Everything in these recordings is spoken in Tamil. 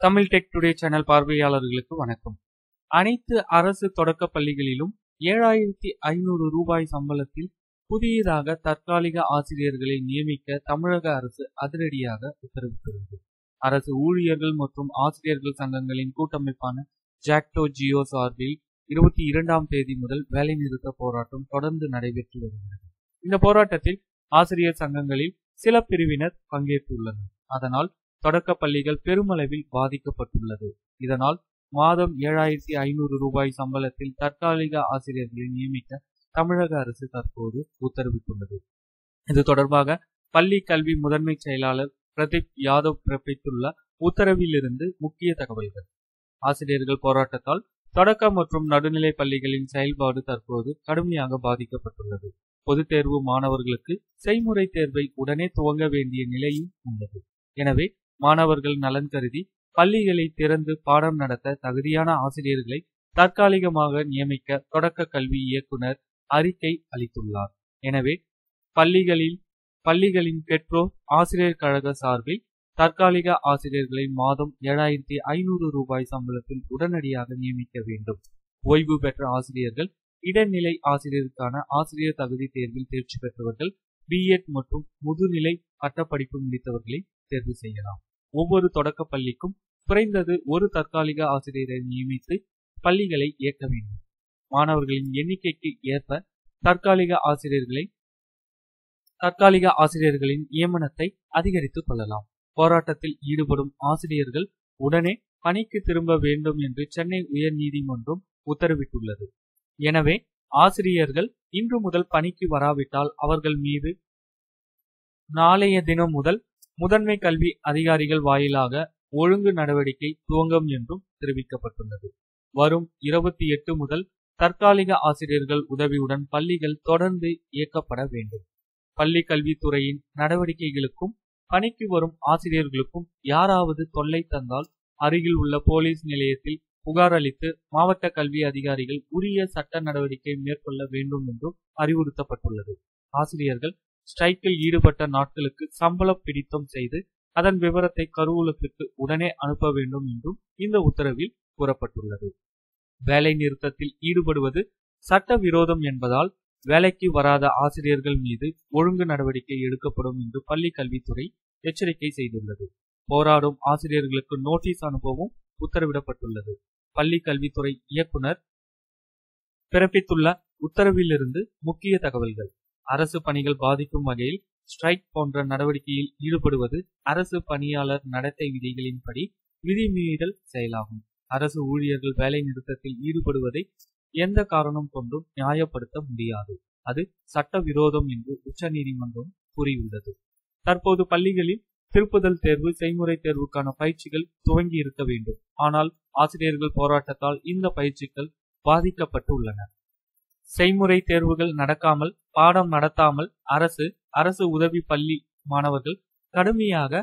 தமிழ் டெக் டுடே சேனல் பார்வையாளர்களுக்கு வணக்கம். அனைத்து அரசு தொடக்க பள்ளிகளிலும் ஏழாயிரத்தி ஐநூறு ரூபாய் சம்பளத்தில் புதியதாக தற்காலிக ஆசிரியர்களை நியமிக்க தமிழக அரசு அதிரடியாக உத்தரவிட்டுள்ளது அரசு ஊழியர்கள் மற்றும் ஆசிரியர்கள் சங்கங்களின் கூட்டமைப்பான ஜாக்டோ ஜியோ சார்பில் இருபத்தி இரண்டாம் தேதி முதல் வேலைநிறுத்த போராட்டம் தொடர்ந்து நடைபெற்று வருகிறது. இந்த போராட்டத்தில் ஆசிரியர் சங்கங்களில் சில பிரிவினர் பங்கேற்றுள்ளனர். அதனால் தொடக்க பள்ளிகள் பெருமளவில் பாதிக்கப்பட்டுள்ளது. இதனால் மாதம் ஏழாயிரத்தி ஐநூறு ரூபாய் சம்பளத்தில் தற்காலிக ஆசிரியர்களை நியமிக்க தமிழக அரசு தற்போது உத்தரவிட்டுள்ளது. இது தொடர்பாக பள்ளி கல்வி முதன்மை செயலாளர் பிரதீப் யாதவ் பிறப்பித்துள்ள உத்தரவிலிருந்து முக்கிய தகவல்கள். ஆசிரியர்கள் போராட்டத்தால் தொடக்க மற்றும் நடுநிலை பள்ளிகளின் செயல்பாடு தற்போது கடுமையாக பாதிக்கப்பட்டுள்ளது. பொதுத் தேர்வு மாணவர்களுக்கு செய்முறை தேர்வை உடனே துவங்க வேண்டிய நிலையும் உள்ளது. எனவே மாணவர்கள் நலன் கருதி பள்ளிகளை திறந்து பாடம் நடத்த தகுதியான ஆசிரியர்களை தற்காலிகமாக நியமிக்க தொடக்க கல்வி இயக்குனர் அறிக்கை அளித்துள்ளார். எனவே பள்ளிகளில் பள்ளிகளின் பெற்றோர் ஆசிரியர் கழக சார்பில் தற்காலிக ஆசிரியர்களை மாதம் ஏழாயிரத்தி ஐநூறு ரூபாய் சம்பளத்தில் உடனடியாக நியமிக்க வேண்டும். ஓய்வு பெற்ற ஆசிரியர்கள் இடைநிலை ஆசிரியருக்கான ஆசிரியர் தகுதி தேர்வில் தேர்ச்சி பெற்றவர்கள் பிஎட் மற்றும் முதுநிலை பட்டப்படிப்பு முடித்தவர்களை தேர்வு செய்யலாம். ஒவ்வொரு தொடக்க பள்ளிக்கும் குறைந்தது ஒரு தற்காலிக ஆசிரியரை நியமித்து பள்ளிகளை இயக்க வேண்டும். மாணவர்களின் எண்ணிக்கைக்கு ஏற்ப தற்காலிக ஆசிரியர்களை தற்காலிக ஆசிரியர்களின் நியமனத்தை அதிகரித்துக் கொள்ளலாம். போராட்டத்தில் ஈடுபடும் ஆசிரியர்கள் உடனே பணிக்கு திரும்ப வேண்டும் என்று சென்னை உயர்நீதிமன்றம் உத்தரவிட்டுள்ளது. எனவே ஆசிரியர்கள் இன்று முதல் பணிக்கு வராவிட்டால் அவர்கள் மீது நாளைய தினம் முதல் முதன்மை கல்வி அதிகாரிகள் வாயிலாக ஒழுங்கு நடவடிக்கை துவங்கும் என்றும் தெரிவிக்கப்பட்டுள்ளது. வரும் இருபத்தி எட்டு முதல் தற்காலிக ஆசிரியர்கள் உதவியுடன் பள்ளிகள் தொடர்ந்து இயக்கப்பட வேண்டும். பள்ளி கல்வித்துறையின் நடவடிக்கைகளுக்கும் பணிக்கு வரும் ஆசிரியர்களுக்கும் யாராவது தொல்லை தந்தால் அருகில் உள்ள போலீஸ் நிலையத்தில் புகார் அளித்து மாவட்ட கல்வி அதிகாரிகள் உரிய சட்ட நடவடிக்கை மேற்கொள்ள வேண்டும் என்றும் அறிவுறுத்தப்பட்டுள்ளது. ஆசிரியர்கள் ஸ்ட்ரைக்கில் ஈடுபட்ட நாட்களுக்கு சம்பளம் பிடித்தம் செய்து அதன் விவரத்தை கருவூலத்திற்கு உடனே அனுப்ப வேண்டும் என்றும் இந்த உத்தரவில் கூறப்பட்டுள்ளது. வேலை நிறுத்தத்தில் ஈடுபடுவது சட்ட விரோதம் என்பதால் வேலைக்கு வராத ஆசிரியர்கள் மீது ஒழுங்கு நடவடிக்கை எடுக்கப்படும் என்று பள்ளி கல்வித்துறை எச்சரிக்கை செய்துள்ளது. போராடும் ஆசிரியர்களுக்கு நோட்டீஸ் அனுப்பவும் உத்தரவிடப்பட்டுள்ளது. பள்ளி கல்வித்துறை இயக்குனர் பிறப்பித்துள்ள உத்தரவிலிருந்து முக்கிய தகவல்கள். அரசு பணிகள் பாதிக்கும் வகையில் ஸ்ட்ரைக் போன்ற நடவடிக்கையில் ஈடுபடுவது அரசு பணியாளர் நடத்தை விதிகளின்படி விதிமீறல் செயலாகும். அரசு ஊழியர்கள் வேலை நிறுத்தத்தில் ஈடுபடுவதை எந்த காரணம் கொண்டும் நியாயப்படுத்த முடியாது. அது சட்ட விரோதம் என்று உச்சநீதிமன்றம் கூறியுள்ளது. தற்போது பள்ளிகளில் திருப்புதல் தேர்வு செய்முறை தேர்வுக்கான பயிற்சிகள் துவங்கி இருக்க வேண்டும். ஆனால் ஆசிரியர்கள் போராட்டத்தால் இந்த பயிற்சிகள் பாதிக்கப்பட்டு உள்ளன. செய்முறை தேர்வுகள் நடக்காமல் பாடம் நடத்தாமல் அரசு அரசு உதவி பள்ளி மாணவர்கள் கடுமையாக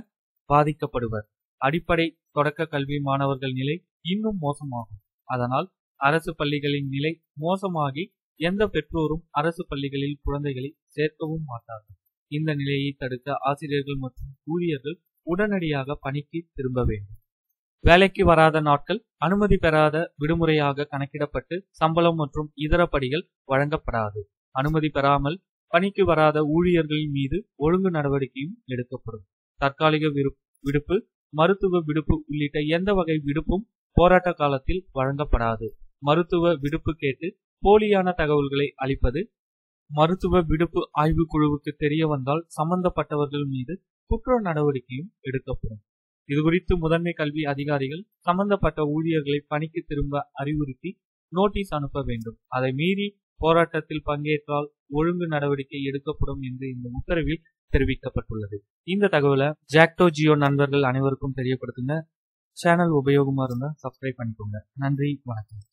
பாதிக்கப்படுவர். அடிப்படை தொடக்க கல்வி மாணவர்கள் நிலை இன்னும் மோசமாகும். அதனால் அரசு பள்ளிகளின் நிலை மோசமாகி எந்த பெற்றோரும் அரசு பள்ளிகளில் குழந்தைகளை சேர்க்கவும் மாட்டார்கள். இந்த நிலையை தடுக்க ஆசிரியர்கள் மற்றும் ஊழியர்கள் உடனடியாக பணிக்கு திரும்ப வேண்டும். வேலைக்கு வராத நாட்கள் அனுமதி பெறாத விடுமுறையாக கணக்கிடப்பட்டு சம்பளம் மற்றும் இதர படிகள் வழங்கப்படாது. அனுமதி பெறாமல் பணிக்கு வராத ஊழியர்களின் மீது ஒழுங்கு நடவடிக்கையும் எடுக்கப்படும். தற்காலிக விடுப்பு மருத்துவ விடுப்பு உள்ளிட்ட எந்த வகை விடுப்பும் போராட்ட காலத்தில் வழங்கப்படாது. மருத்துவ விடுப்பு கேட்டு போலியான தகவல்களை அளிப்பது மருத்துவ விடுப்பு ஆய்வு குழுவுக்கு தெரிய வந்தால் சம்பந்தப்பட்டவர்கள் மீது குற்ற நடவடிக்கையும் எடுக்கப்படும். இதுகுறித்து முதன்மை கல்வி அதிகாரிகள் சம்பந்தப்பட்ட ஊழியர்களை பணிக்கு திரும்ப அறிவுறுத்தி நோட்டீஸ் அனுப்ப வேண்டும். அதை மீறி போராட்டத்தில் பங்கேற்றால் ஒழுங்கு நடவடிக்கை எடுக்கப்படும் என்று இந்த உத்தரவில் தெரிவிக்கப்பட்டுள்ளது. இந்த தகவலை ஜாக்டோ ஜியோ நண்பர்கள் அனைவருக்கும் தெரியப்படுத்துங்க. சேனல் உபயோகமா இருந்தா சப்ஸ்கிரைப் பண்ணிக்கோங்க. நன்றி வணக்கம்.